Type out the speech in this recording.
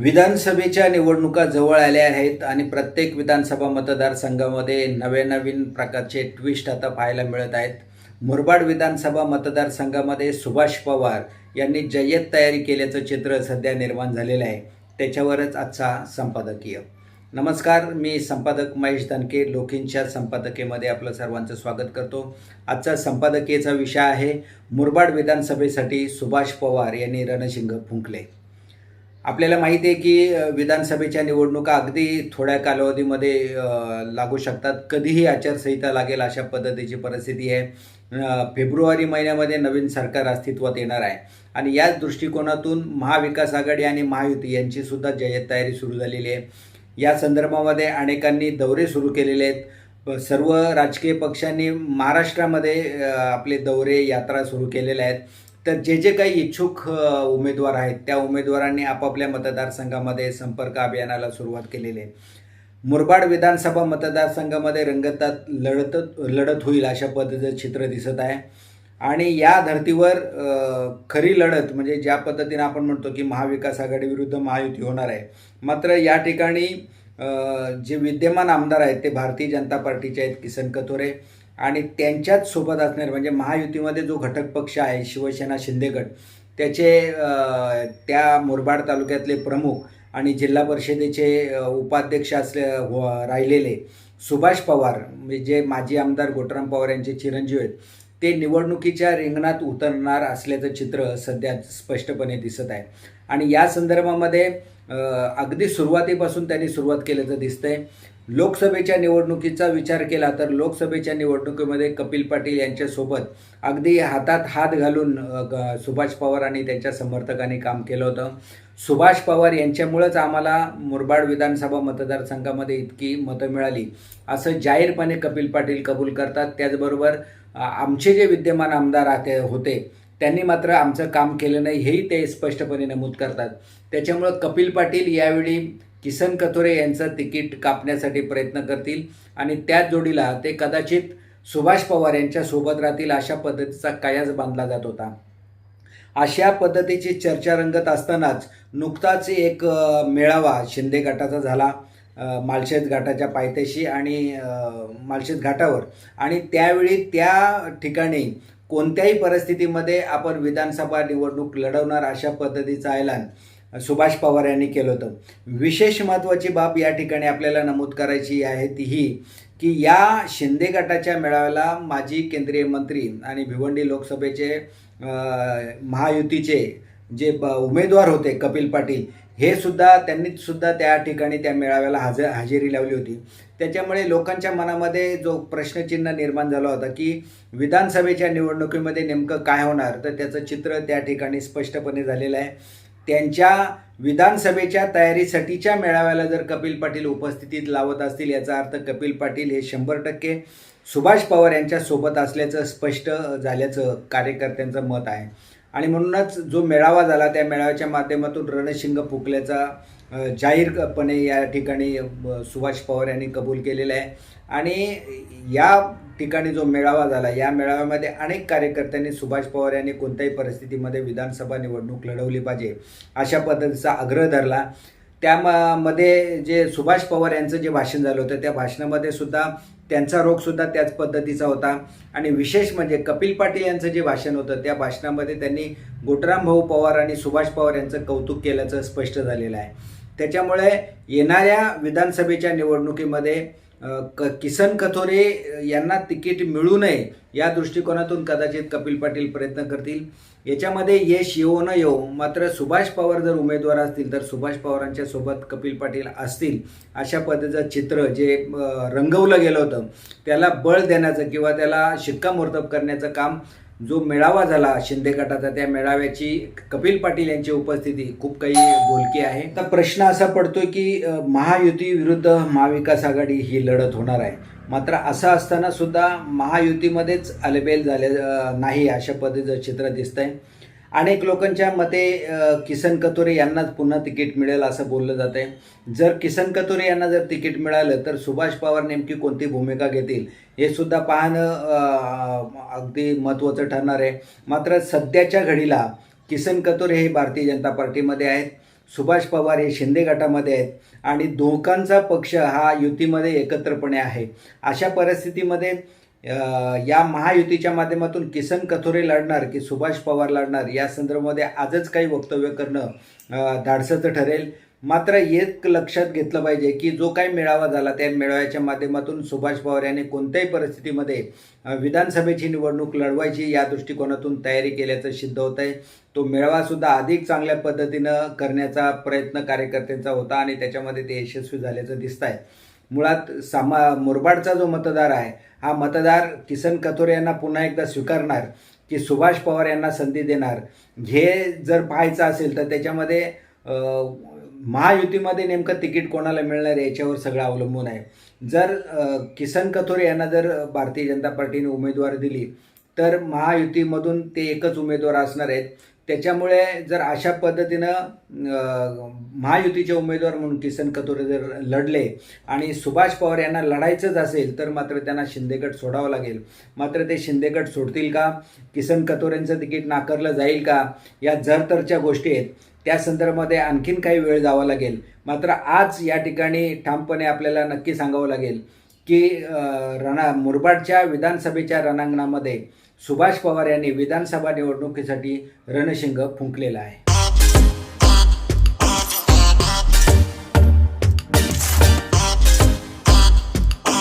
विधानसभेच्या निवडणुका जवळ आल्या आहेत आणि प्रत्येक विधानसभा मतदारसंघामध्ये नवे नवीन प्रकारचे ट्विस्ट आता पाहायला मिळत आहेत. मुरबाड विधानसभा मतदारसंघामध्ये सुभाष पवार यांनी जय्यत तयारी केल्याचं चित्र सध्या निर्माण झालेलं आहे. त्याच्यावरच आजचा संपादकीय. नमस्कार मी संपादक महेश दानके लोकींच्या संपादकीमध्ये आपलं सर्वांचं स्वागत करतो. आजचा संपादकीयचा विषय आहे मुरबाड विधानसभेसाठी सुभाष पवार यांनी रणशिंग फुंकले. आपल्याला माहिती आहे की विधानसभेच्या निवडणुका अगदी थोड्या कालावधीमध्ये लागू शकतात. कधीही आचारसंहिता लागेल अशा पद्धतीची परिस्थिती आहे. फेब्रुवारी महिन्यामध्ये नवीन सरकार अस्तित्वात येणार आहे. आणि याच दृष्टिकोनातून महाविकास आघाडी आणि महायुती यांची सुद्धा जय्यत तयारी सुरू झालेली आहे. या संदर्भामध्ये अनेकांनी दौरे सुरू केलेले आहेत. सर्व राजकीय पक्षांनी महाराष्ट्रामध्ये आपले दौरे यात्रा सुरू केलेल्या आहेत. तर जे जे काही इच्छुक उमेदवार आहेत त्या उमेदवारांनी आपापल्या मतदारसंघामध्ये संपर्क अभियानाला सुरुवात केलेली आहे. मुरबाड विधानसभा मतदारसंघामध्ये रंगतात लढत लढत होईल अशा पद्धतीचं चित्र दिसत आहे. आणि या धर्तीवर खरी लढत म्हणजे ज्या पद्धतीनं आपण म्हणतो की महाविकास आघाडी विरुद्ध महायुती होणार आहे. मात्र या ठिकाणी जे विद्यमान आमदार आहेत ते भारतीय जनता पार्टीचे आहेत किसन कथोरे आणि त्यांच्याच सोबत असणारे म्हणजे महायुतीमध्ये जो घटक पक्ष आहे शिवसेना शिंदे गट त्याचे त्या मुरबाड तालुक्यातले प्रमुख आणि जिल्हा परिषदेचे उपाध्यक्ष असले व- राहिलेले सुभाष पवार म्हणजे जे माजी आमदार गोटराम पवार यांचे चिरंजीव आहेत ते निवडणुकीच्या रिंगणात उतरणार असल्याचं चित्र सध्या स्पष्टपणे दिसत आहे. आणि या संदर्भामध्ये अगदी सुरुवातीपासून त्यांनी सुरुवात केल्याचं दिसतंय. लोकसभेच्या निवडणुकीचा विचार केला तर लोकसभेच्या निवडणुकीमध्ये कपिल पाटील यांच्यासोबत अगदी हातात हात घालून ग- सुभाष पवार आणि त्यांच्या समर्थकांनी काम केलं होतं. सुभाष पवार यांच्यामुळंच आम्हाला मुरबाड विधानसभा मतदारसंघामध्ये इतकी मतं मिळाली. असं जाहीरपणे कपिल पाटील कबूल करतात. त्याचबरोबर आमचे जे विद्यमान आमदार आते होते त्यांनी मात्र आमचं काम केलं नाही हेही ते स्पष्टपणे नमूद करतात. त्याच्यामुळं कपिल पाटील यावेळी किसन कथोरे यांचं तिकीट कापण्यासाठी प्रयत्न करतील आणि त्याच जोडीला ते कदाचित सुभाष पवार यांच्या सोबत राहतील अशा पद्धतीचा कयास बांधला जात होता. अशा पद्धतीची चर्चा रंगत असतानाच नुकताच एक मेळावा शिंदे गटाचा झाला अ, घाटाच्या पायथ्याशी आणि अ, घाटावर. आणि त्यावेळी त्या ठिकाणी कोणत्याही परिस्थितीमध्ये आपण विधानसभा निवडणूक लढवणार अशा पद्धतीचा ऐलान सुभाष पवार यांनी केलं होतं. विशेष महत्त्वाची बाब या ठिकाणी आपल्याला नमूद करायची आहे ती ही की या शिंदे गटाच्या मेळाव्याला माजी केंद्रीय मंत्री आणि भिवंडी लोकसभेचे महायुतीचे जे ब- उमेदवार होते कपिल पाटील हे सुद्धा त्यांनी सुद्धा त्या ठिकाणी त्या मेळाव्याला हजर हजेरी लावली होती. त्याच्यामुळे लोकांच्या मनामध्ये जो प्रश्नचिन्ह निर्माण झाला होता की विधानसभेच्या निवडणुकीमध्ये नेमकं काय होणार तर त्याचं चित्र त्या ठिकाणी स्पष्टपणे झालेलं आहे. त्यांच्या विधानसभेच्या तयारीसाठीच्या मेळाव्याला जर कपिल पाटील उपस्थितीत लावत असतील याचा अर्थ कपिल पाटील हे शंभर टक्के सुभाष पवार यांच्या सोबत असल्याचं स्पष्ट झाल्याचं कार्यकर्त्यांचं मत आहे. आणि म्हणूनच जो मेळावा झाला त्या मेळाव्याच्या माध्यमातून रणशिंग फुकल्याचा जाहीरपणे या ठिकाणी सुभाष पवार यांनी कबूल केलेला आहे. आणि या ठिकाणी जो मेळावा झाला या मेळाव्यामध्ये अनेक कार्यकर्त्यांनी सुभाष पवार यांनी कोणत्याही परिस्थितीमध्ये विधानसभा निवडणूक लढवली पाहिजे अशा पद्धतीचा आग्रह धरला. त्यामध्ये जे सुभाष पवार यांचं जे भाषण झालं होतं त्या भाषणामध्ये सुद्धा त्यांचा रोगसुद्धा त्याच पद्धतीचा होता. आणि विशेष म्हणजे कपिल पाटील यांचं जे भाषण होतं त्या भाषणामध्ये त्यांनी गोटराम भाऊ पवार आणि सुभाष पवार यांचं कौतुक केल्याचं स्पष्ट झालेलं आहे. त्याच्यामुळे येणाऱ्या विधानसभेच्या निवडणुकीमध्ये क किसन कथोरे यांना तिकीट मिळू नये या दृष्टिकोनातून कदाचित कपिल पाटील प्रयत्न करतील. याच्यामध्ये यश येऊ न येऊ मात्र सुभाष पवार जर उमेदवार असतील तर सुभाष पवारांच्या सोबत कपिल पाटील असतील अशा पद्धतीचं चित्र जे रंगवलं गेलं होतं त्याला बळ देण्याचं किंवा त्याला शिक्कामोर्तब करण्याचं काम जो मेळावा झाला शिंदे गटाचा त्या मेळाव्याची कपिल पाटील यांची उपस्थिती खूप काही बोलकी आहे. तर प्रश्न असा पडतोय की महायुती विरुद्ध महाविकास आघाडी ही लढत होणार आहे. मात्र असं असताना सुद्धा महायुतीमध्येच अलबेल झाले नाही अशा पद्धतीचं चित्र दिसतंय. अनेक लोकांच्या मते किसन कतोरे यांनाच पुन्हा तिकीट मिळेल असं बोललं जात आहे. जर किसन कतोरे यांना जर तिकीट मिळालं तर सुभाष पवार नेमकी कोणती भूमिका घेतील हे सुद्धा पाहणं अगदी महत्त्वाचं ठरणार आहे. मात्र सध्याच्या घडीला किसन कतोरे हे भारतीय जनता पार्टीमध्ये आहेत सुभाष पवार हे शिंदे गटामध्ये आहेत आणि दोघांचा पक्ष हा युतीमध्ये एकत्रपणे आहे. अशा परिस्थितीमध्ये या महायुतीच्या माध्यमातून किसन कथोरे लढणार की सुभाष पवार लढणार या संदर्भामध्ये आजच काही वक्तव्य करणं धाडसाचं ठरेल. मात्र एक लक्षात घेतलं पाहिजे की जो काही मेळावा झाला त्या मेळाव्याच्या माध्यमातून सुभाष पवार यांनी कोणत्याही परिस्थितीमध्ये विधानसभेची निवडणूक लढवायची या दृष्टिकोनातून तयारी केल्याचं सिद्ध होत आहे तो मेळावासुद्धा अधिक चांगल्या पद्धतीनं करण्याचा प्रयत्न कार्यकर्त्यांचा होता आणि त्याच्यामध्ये ते यशस्वी झाल्याचं दिसत आहे मुळात सामा मुरबाडचा जो मतदार आहे हा मतदार किसन कथोरे यांना पुन्हा एकदा स्वीकारणार की सुभाष पवार यांना संधी देणार? हे जर पाहायचं असेल तर त्याच्यामध्ये महायुतीमध्ये नेमकं तिकीट कोणाला मिळणार आहे याच्यावर सगळं अवलंबून आहे. जर किसन कथोरे यांना जर भारतीय जनता पार्टीने उमेदवार दिली तर महायुतीमधून ते एकच उमेदवार असणार आहेत त्याच्यामुळे जर अशा पद्धतीनं महायुतीचे उमेदवार म्हणून किसन कथोरे जर लढले आणि सुभाष पवार यांना लढायचंच असेल तर मात्र त्यांना शिंदेगड सोडावं लागेल. मात्र ते शिंदेगड सोडतील का? किसन कथोरेंचं तिकीट नाकारलं जाईल का? या जरतरच्या गोष्टी आहेत. त्या संदर्भामध्ये आणखीन काही वेळ जावा लागेल. मात्र आज या ठिकाणी ठामपणे आपल्याला नक्की सांगावं लागेल की रणा मुरबाडच्या विधानसभेच्या रणांगणामध्ये सुभाष पवार यांनी विधानसभा निवडणुकीसाठी रणशिंग फुंकलेला आहे.